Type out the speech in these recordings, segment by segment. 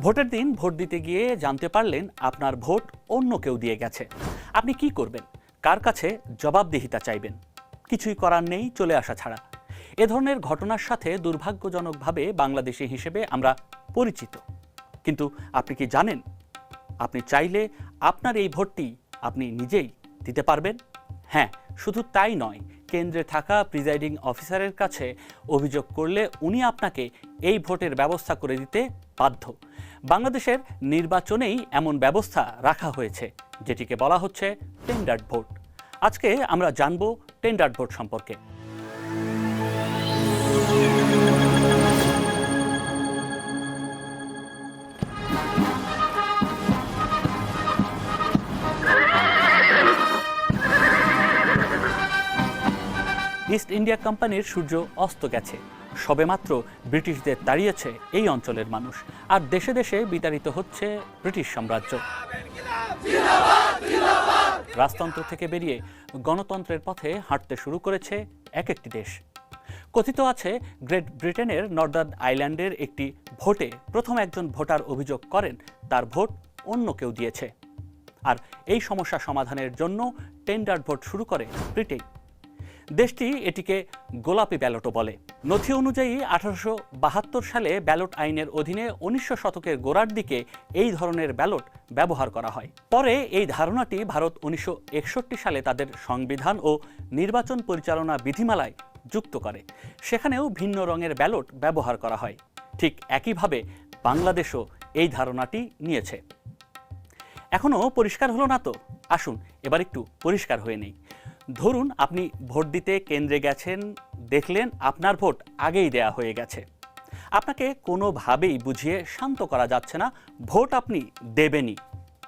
ভোটের দিন ভোট দিতে গিয়ে জানতে পারলেন আপনার ভোট অন্য কেউ দিয়ে গেছে। আপনি কি করবেন? কার কাছে জবাবদিহিতা চাইবেন? কিছুই করার নেই, চলে আসা ছাড়া। এ ধরনের ঘটনার সাথে দুর্ভাগ্যজনকভাবে বাংলাদেশি হিসেবে আমরা পরিচিত। কিন্তু আপনি কি জানেন? আপনি চাইলে আপনার এই ভোটটি আপনি নিজেই দিতে পারবেন? হ্যাঁ শুধু তাই নয় কেন্দ্রে থাকা প্রিজাইডিং অফিসারের কাছে অভিযোগ করলে উনি আপনাকে এই ভোটের ব্যবস্থা করে দিতে বাধ্য। বাংলাদেশের নির্বাচনেই এমন ব্যবস্থা রাখা হয়েছে, যেটিকে বলা হচ্ছে টেন্ডার ভোট। আজকে আমরা জানব টেন্ডার ভোট সম্পর্কে। ইস্ট ইন্ডিয়া কোম্পানির সূর্য অস্ত গেছে। সবেমাত্র ব্রিটিশদের তাড়িয়েছে এই অঞ্চলের মানুষ। আর দেশে দেশে বিতাড়িত হচ্ছে ব্রিটিশ সাম্রাজ্য। রাজতন্ত্র থেকে বেরিয়ে গণতন্ত্রের পথে হাঁটতে শুরু করেছে এক একটি দেশ। কথিত আছে, গ্রেট ব্রিটেনের নর্দার্ন আইল্যান্ডের একটি ভোটে প্রথম একজন ভোটার অভিযোগ করেন, তার ভোট অন্য কেউ দিয়েছে। আর এই সমস্যা সমাধানের জন্য টেন্ডার ভোট শুরু করে ব্রিটেন। দেশটি এটিকে গোলাপি ব্যালটও বলে। নথি অনুযায়ী, আঠারোশো বাহাত্তর সালে ব্যালট আইনের অধীনে উনিশশো শতকের গোড়ার দিকে এই ধরনের ব্যালট ব্যবহার করা হয়। পরে এই ধারণাটি ভারত উনিশশো একষট্টি সালে তাদের সংবিধান ও নির্বাচন পরিচালনা বিধিমালায় যুক্ত করে। সেখানেও ভিন্ন রঙের ব্যালট ব্যবহার করা হয়। ঠিক একইভাবে বাংলাদেশও এই ধারণাটি নিয়েছে। এখনও পরিষ্কার হলো না তো? আসুন, এবার একটু পরিষ্কার হয়ে নেই। ধরুন আপনি ভোট দিতে কেন্দ্রে গেছেন, দেখলেন আপনার ভোট আগেই দেয়া হয়ে গেছে। আপনাকে কোনোভাবেই বুঝিয়ে শান্ত করা যাচ্ছে না, ভোট আপনি দেবেনই।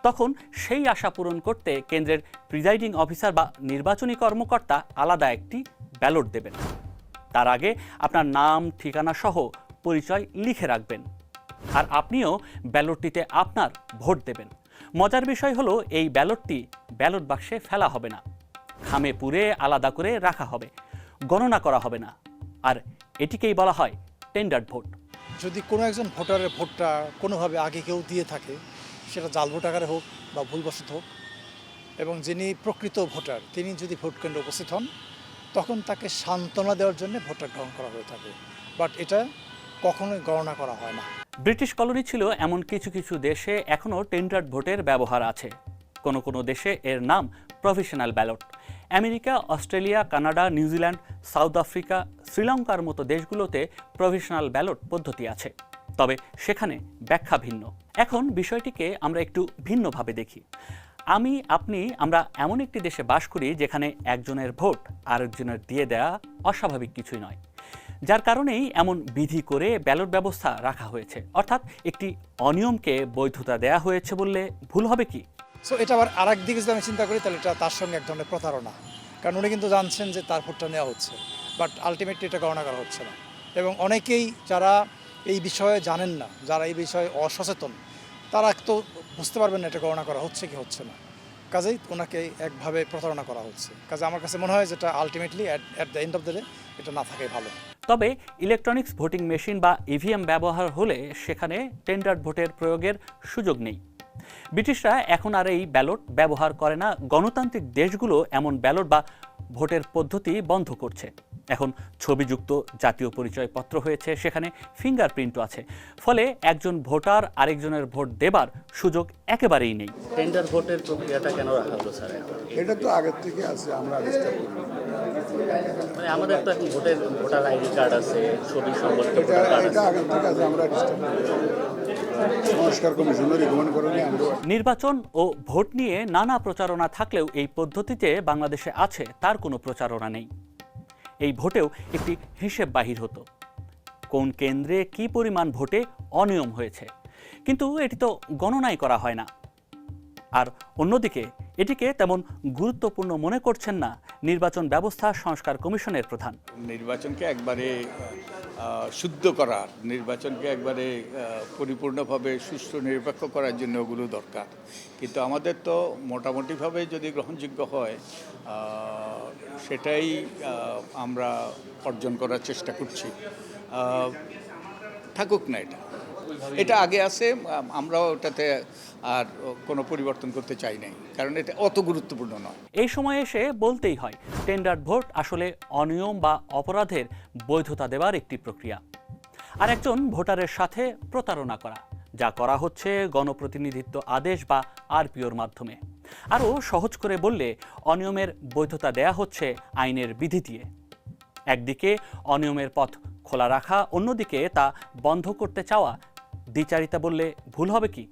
তখন সেই আশা পূরণ করতে কেন্দ্রের প্রিজাইডিং অফিসার বা নির্বাচনী কর্মকর্তা আলাদা একটি ব্যালট দেবেন। তার আগে আপনার নাম, ঠিকানা সহ পরিচয় লিখে রাখবেন। আর আপনিও ব্যালটটিতে আপনার ভোট দেবেন। মজার বিষয় হলো, এই ব্যালটটি ব্যালট বাক্সে ফেলা হবে না। খামে পুরে আলাদা করে রাখা হবে। গণনা করা হবে না। আর এটিকেই বলা হয় টেন্ডার্ড ভোট যদি কোনো একজন ভোটারের ভোটটা কোনোভাবে আগে কেউ দিয়ে থাকে সেটা জাল ভোট আকারে হোক বা ভুলবশত হোক এবং যিনি প্রকৃত ভোটার তিনি যদি ভোট কেন্দ্রে উপস্থিত হন তখন তাকে সান্ত্বনা দেওয়ার জন্য ভোটটা গ্রহণ করা হয়ে থাকে। বাট এটা কখনোই গণনা করা হয় না। ব্রিটিশ কলোনি ছিল এমন কিছু কিছু দেশে এখনও টেন্ডার্ড ভোটের ব্যবহার আছে। কোনো কোনো দেশে এর নাম professional ballot. America, Australia, Canada New Zealand South Africa, শ্রীলঙ্কার মতো দেশগুলোতে প্রফেশনাল ব্যালট পদ্ধতি আছে। তবে সেখানে ব্যাখ্যা ভিন্ন। এখন বিষয়টিকে আমরা একটু ভিন্নভাবে দেখি। আমি, আপনি, আমরা এমন একটি দেশে বাস করি যেখানে একজনের ভোট আরেকজনের দিয়ে দেয়া অস্বাভাবিক কিছুই নয়। যার কারণেই এমন বিধি করে ব্যালট ব্যবস্থা রাখা হয়েছে। অর্থাৎ একটি অনিয়মকে বৈধতা দেয়া হয়েছে বললে ভুল হবে কি? সো এটা আবার আরেক দিকে যদি আমি চিন্তা করি, তাহলে এটা তার সঙ্গে এক ধরনের প্রতারণা। কারণ উনি কিন্তু জানছেন যে তার ভোটটা নেওয়া হচ্ছে। বাট আলটিমেটলি এটা গণনা করা হচ্ছে না। এবং অনেকেই যারা এই বিষয়ে জানেন না, যারা এই বিষয়ে অসচেতন, তারা তো বুঝতে পারবেন না এটা গণনা করা হচ্ছে কি হচ্ছে না। কাজেই ওনাকে একভাবে প্রতারণা করা হচ্ছে। কাজে আমার কাছে মনে হয় যেটা ultimately at the end of the day এটা না থাকাই ভালো। তবে ইলেকট্রনিক্স ভোটিং মেশিন বা ইভিএম ব্যবহার হলে সেখানে টেন্ডার ভোটের প্রয়োগের সুযোগ নেই। ব্রিটিশরা এখন আর এই ব্যালট ব্যবহার করে না। গণতান্ত্রিক দেশগুলো এমন ব্যালট বা ভোটের পদ্ধতি বন্ধ করছে। এখন ছবিযুক্ত জাতীয় পরিচয়পত্র হয়েছে সেখানে ফিঙ্গারপ্রিন্টও আছে। ফলে একজন ভোটার আরেকজনের ভোট দেবার সুযোগ একেবারেই নেই। টেন্ডার ভোটের প্রক্রিয়াটা কেন রাখা হলো স্যার এটা তো আগের থেকে আছে আমরা আবিষ্কার করি মানে আমাদের তো এখন ভোটের ভোটার আইডি কার্ড আছে ছবি সম্বলিত এটা এটা আছে। থেকে আছে আমরা সংস্কার কমিশনের রিকমেন্ড করেনি আমরা নির্বাচন ও ভোট নিয়ে নানা প্রচারণা থাকলেও এই পদ্ধতিতে বাংলাদেশে আছে তার কোনো প্রচারণা নেই। এই ভোটেও একটি হিসেব বাহির হতো। কোন কেন্দ্রে কি পরিমাণ ভোটে অনিয়ম হয়েছে। কিন্তু এটি তো গণনাই করা হয় না। আর অন্যদিকে এটিকে তেমন গুরুত্বপূর্ণ মনে করছেন না নির্বাচন ব্যবস্থা সংস্কার কমিশনের প্রধান। নির্বাচনকে একবারে শুদ্ধ করার, নির্বাচনকে একবারে পরিপূর্ণভাবে সুষ্ঠু নিরপেক্ষ করার জন্য ওগুলো দরকার। কিন্তু আমাদের তো মোটামুটিভাবে যদি গ্রহণযোগ্য হয় সেটাই আমরা অর্জন করার চেষ্টা করছি। থাকুক না এটা। এটা আগে আছে, আম- আমরাও ওটাতে আর কোনো পরিবর্তন করতে চাই নাই, কারণ এটা অত গুরুত্বপূর্ণ নয়। এই সময় এসে বলতেই হয়, টেন্ডার ভোট আসলে অনিয়ম বা অপরাধের বৈধতা দেওয়ার একটি প্রক্রিয়া। আর একজন ভোটারের সাথে প্রতারণা করা, যা করা হচ্ছে গণপ্রতিনিধিত্ব আদেশ বা আরপিওর মাধ্যমে। আরও সহজ করে বললে, অনিয়মের বৈধতা দেয়া হচ্ছে আইনের বিধি দিয়ে। একদিকে অনিয়মের পথ খোলা রাখা, অন্যদিকে তা বন্ধ করতে চাওয়া দ্বিচারিতা বললে ভুল হবে কি?